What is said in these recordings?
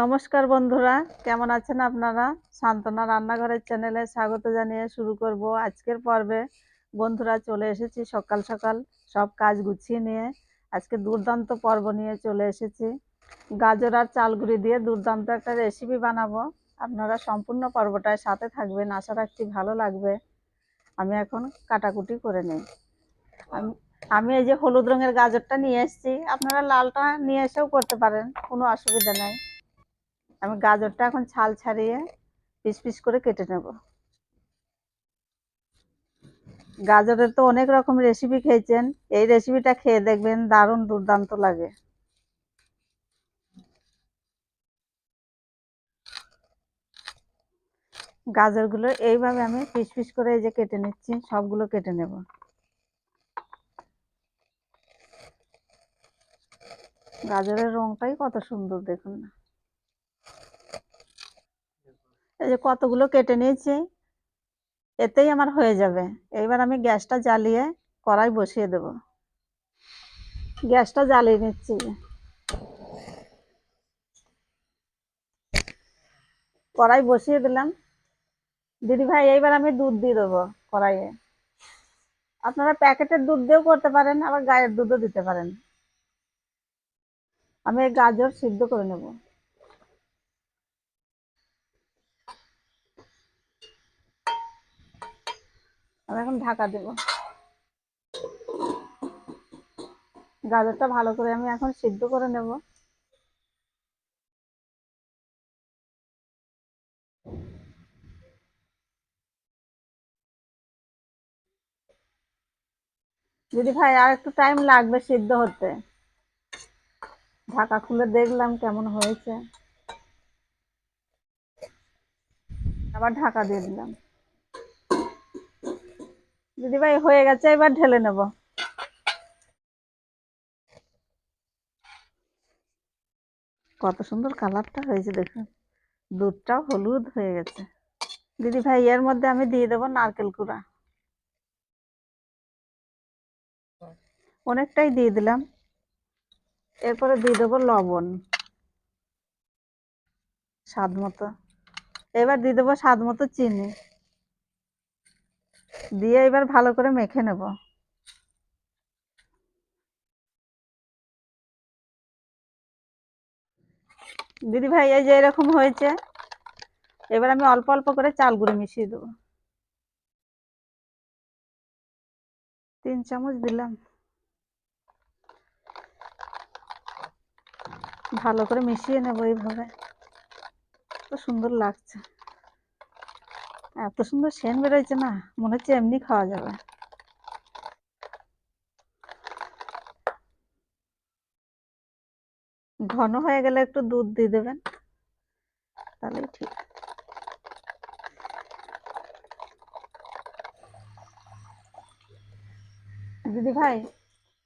নমস্কার বন্ধুরা, কেমন আছেন আপনারা? সান্ত্বনা রান্নাঘরের চ্যানেলে স্বাগত জানিয়ে শুরু করব আজকের পর্বে। বন্ধুরা, চলে এসেছি সকাল সকাল সব কাজ গুছিয়ে নিয়ে। আজকে দুর্দান্ত পর্ব নিয়ে চলে এসেছি। গাজর আর চালগুড়ি দিয়ে দুর্দান্ত একটা রেসিপি বানাবো। আপনারা সম্পূর্ণ পর্বটায় সাথে থাকবেন, আশা রাখছি ভালো লাগবে। আমি এখন কাটাকুটি করে নিই। আমি আমি এই যে হলুদ রঙের গাজরটা নিয়ে এসেছি। আপনারা লালটা নিয়ে এসেও করতে পারেন, কোনো অসুবিধা নেই। আমি গাজরটা এখন ছাল ছাড়িয়ে পিস পিস করে কেটে নেব। গাজরের তো অনেক রকম রেসিপি খেয়েছেন, এই রেসিপিটা খেয়ে দেখবেন দারুণ দুর্দান্ত লাগে। গাজরগুলো এইভাবে আমি পিস পিস করে এই যে কেটে নিচ্ছি, সবগুলো কেটে নেব। গাজরের রংটাই কত সুন্দর দেখুন না। এই যে কতগুলো কেটে নিয়েছি, এতেই আমার হয়ে যাবে। এইবার আমি গ্যাসটা জ্বালিয়ে কড়াই বসিয়ে দেব। গ্যাসটা জ্বালিয়ে নিচ্ছি। কড়াই বসিয়ে দিলাম। দিদি ভাই, এইবার আমি দুধ দিয়ে দেবো কড়াইয়ে। আপনারা প্যাকেটের দুধ দিয়েও করতে পারেন, আবার গায়ের দুধও দিতে পারেন। আমি গাজর সিদ্ধ করে নেব আমি এখন ঢাকা দেব। গাজরটা ভালো করে আমি এখন সিদ্ধ করে নেব। দিদি ভাই আর একটু টাইম লাগবে সিদ্ধ হতে। ঢাকা খুলে দেখলাম কেমন হয়েছে। আবার ঢাকা দিয়ে দিলাম। দিদি ভাই হয়ে গেছে, এবার ঢেলে নেব। কত সুন্দর কালারটা হয়েছে দেখুন। দুধটাও হলুদ হয়ে গেছে। দিদি ভাই, এর মধ্যে আমি দিয়ে দেবো নারকেল কুড়া। অনেকটাই দিয়ে দিলাম। এরপরে দিয়ে দেবো লবণ। স্বাদ মতো। এবার দিয়ে দেবো স্বাদ মতো চিনি। দিয়ে এবার ভালো করে মেখে নেব। দিদি ভাই, এই যে এরকম হয়েছে, এবার আমি অল্প অল্প করে চাল গুঁড়ো মিশিয়ে দেবো। তিন চামচ দিলাম। ভালো করে মিশিয়ে নেব এইভাবে। এত সুন্দর লাগছে। এত সুন্দর সেন্ট বেরোয়েছে না, মনে হচ্ছে এমনি খাওয়া যাবে। ঘন হয়ে গেলে একটু দুধ দিয়ে দেবেন, তাহলেই ঠিক। দিদি ভাই,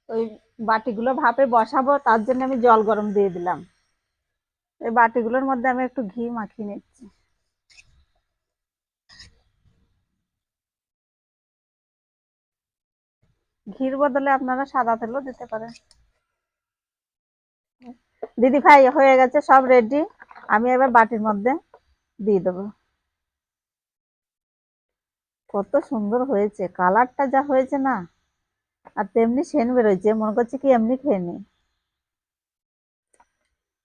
ওই বাটিগুলো ভাপে বসাবো, তার জন্য আমি জল গরম দিয়ে দিলাম। এই বাটিগুলোর মধ্যে আমি একটু ঘি মাখিয়ে নিচ্ছি। ঘির বদলে আপনারা সাদা তেলও দিতে পারেন। দিদি ভাই, হয়ে গেছে, সব রেডি আমি এবার বাটির মধ্যে দিয়ে দেবো। কত সুন্দর হয়েছে, কালারটা যা হয়েছে না। আর তেমনি সেন বেরোচ্ছে মনে করছে কি এমনি খেয়ে নি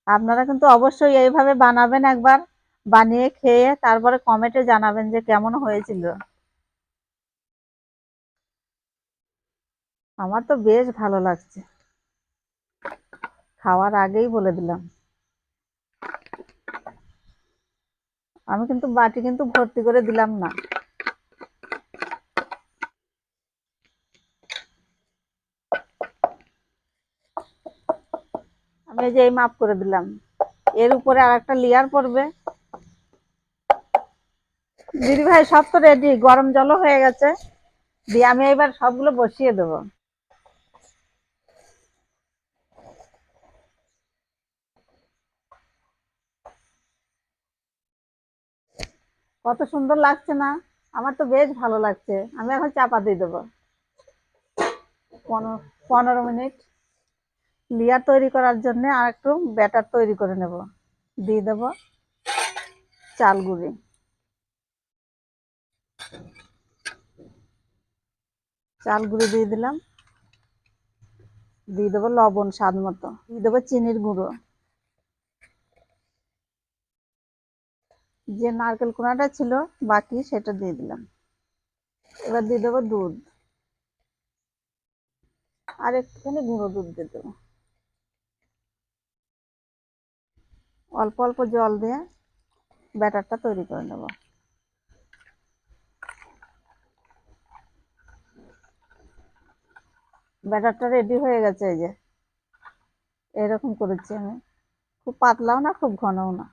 আপনারা কিন্তু অবশ্যই এইভাবে বানাবেন একবার, বানিয়ে খেয়ে তারপরে কমেন্টে জানাবেন যে কেমন হয়েছিল। আমার তো বেশ ভালো লাগছে। খাওয়ার আগেই বলে দিলাম। আমি কিন্তু বাটি কিন্তু ভর্তি করে দিলাম না। আমি যে এই মাপ করে দিলাম। এর উপরে আর একটা লেয়ার পড়বে। দিদি ভাই সব তো রেডি গরম জলও হয়ে গেছে। দিয়ে আমি এবার সবগুলো বসিয়ে দেব। কত সুন্দর লাগছে না? আমার তো বেশ ভালো লাগছে। আমি এখন চাপা দিয়ে দেবো। পনেরো পনেরো মিনিট। লেয়ার তৈরি করার জন্য আর একটু ব্যাটার তৈরি করে নেব। দিয়ে দেব চাল গুঁড়ি। চাল গুঁড়ি দিয়ে দিলাম। দিয়ে দেবো লবণ স্বাদ মতো। দিয়ে দেবো চিনির গুঁড়ো। যে নারকেল কোনাটা ছিল, বাকি সেটা দিয়ে দিলাম। এবার দিয়ে দেবো দুধ। আর একটুখানি গুঁড়ো দুধ দিয়ে দেবো। অল্প অল্প জল দিয়ে ব্যাটারটা তৈরি করে নেব। ব্যাটারটা রেডি হয়ে গেছে এই যে। এরকম করেছি আমি। খুব পাতলাও না, খুব ঘনও না।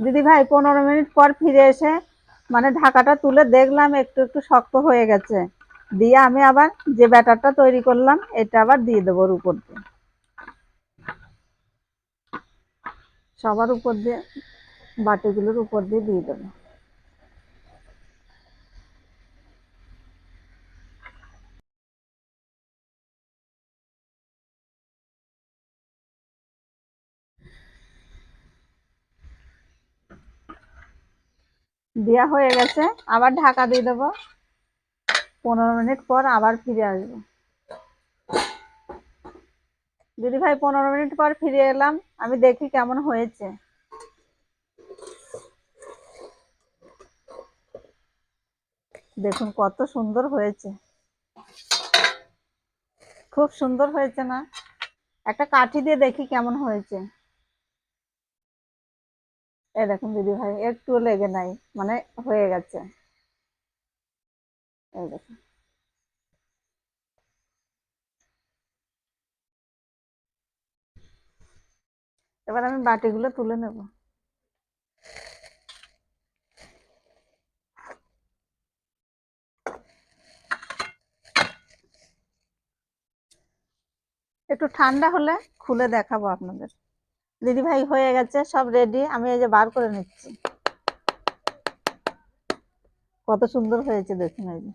দিদি ভাই, পনেরো মিনিট পর ফিরে এসে মানে ঢাকাটা তুলে দেখলাম, একটু একটু শক্ত হয়ে গেছে। দিয়ে আমি আবার যে ব্যাটারটা তৈরি করলাম, এটা আবার দিয়ে দেবো উপর দিয়ে। সবার উপর দিয়ে, বাটিগুলোর উপর দিয়ে দিয়ে দেবো। দেওয়া হয়ে গেছে, আবার ঢাকা দিয়ে দেবো। পনেরো মিনিট পর আবার ফিরে আসব। দিদি ভাই, পনেরো মিনিট পর ফিরে এলাম, আমি দেখি কেমন হয়েছে। দেখুন কত সুন্দর হয়েছে। খুব সুন্দর হয়েছে না? একটা কাঠি দিয়ে দেখি কেমন হয়েছে। এই দেখুন দিদি ভাই একটু লেগে নাই মানে হয়ে গেছে। এবার আমি বাটিগুলো তুলে নেব। একটু ঠান্ডা হলে খুলে দেখাবো আপনাদের। দিদি ভাই হয়ে গেছে, সব রেডি আমি এই যে বার করে নিচ্ছি। কত সুন্দর হয়েছে দেখুন এই যে।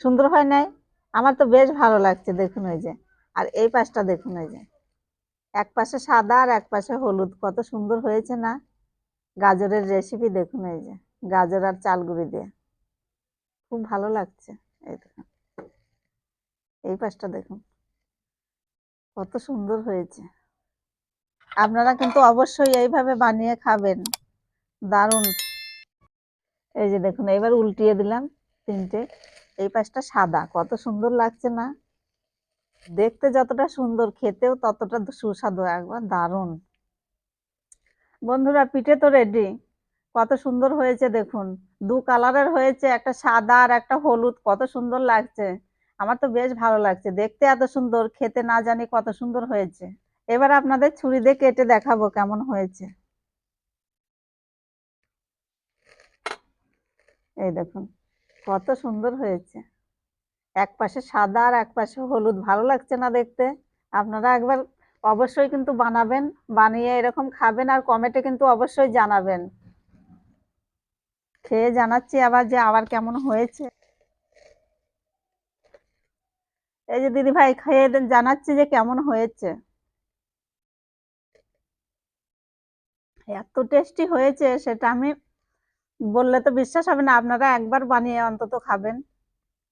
সুন্দর হয় নাই? আমার তো বেশ ভালো লাগছে দেখুন ওই যে। আর এই পাশটা দেখুন ওই যে। এক পাশে সাদা আর এক পাশে হলুদ, কত সুন্দর হয়েছে না? গাজরের রেসিপি দেখুন এই যে, গাজর আর চালগুড়ি দিয়ে। খুব ভালো লাগছে এই দেখুন। এই পাশটা দেখুন। কত সুন্দর হয়েছে। আপনারা কিন্তু অবশ্যই এইভাবে বানিয়ে খাবেন। দারুণ। এই যে দেখুন এবার উল্টিয়ে দিলাম তিনটে। এই পাশটা সাদা, কত সুন্দর লাগছে না? দেখতে যতটা সুন্দর, খেতেও ততটা সুস্বাদু, একবার দারুণ। বন্ধুরা, পিঠে তো রেডি কত সুন্দর হয়েছে দেখুন। দু কালারের হয়েছে, একটা সাদা আর একটা হলুদ, কত সুন্দর লাগছে। আমার তো বেশ ভালো লাগছে। দেখতে এত সুন্দর, খেতে না জানি কত সুন্দর হয়েছে। এবার আপনাদের ছুরি দিয়ে কেটে দেখাবো কেমন হয়েছে। এই দেখুন, কত সুন্দর হয়েছে। এক পাশে সাদা আর এক পাশে হলুদ। ভালো লাগছে না দেখতে? আপনারা একবার অবশ্যই কিন্তু বানাবেন, বানিয়ে এরকম খাবেন আর কমেন্টে কিন্তু অবশ্যই জানাবেন। খেয়ে জানাচ্ছি আবার যে আবার কেমন হয়েছে। এই যে দিদি ভাই খেয়ে জানাচ্ছি যে কেমন হয়েছে। এত টেস্টি হয়েছে সেটা আমি বললে তো বিশ্বাস হবে না, আপনারা একবার বানিয়ে অন্তত খাবেন।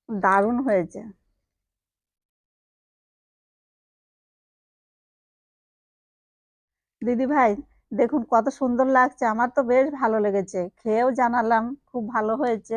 দারুণ হয়েছে। দিদি ভাই দেখুন কত সুন্দর লাগছে, আমার তো বেশ ভালো লেগেছে, খেয়েও জানালাম, খুব ভালো হয়েছে।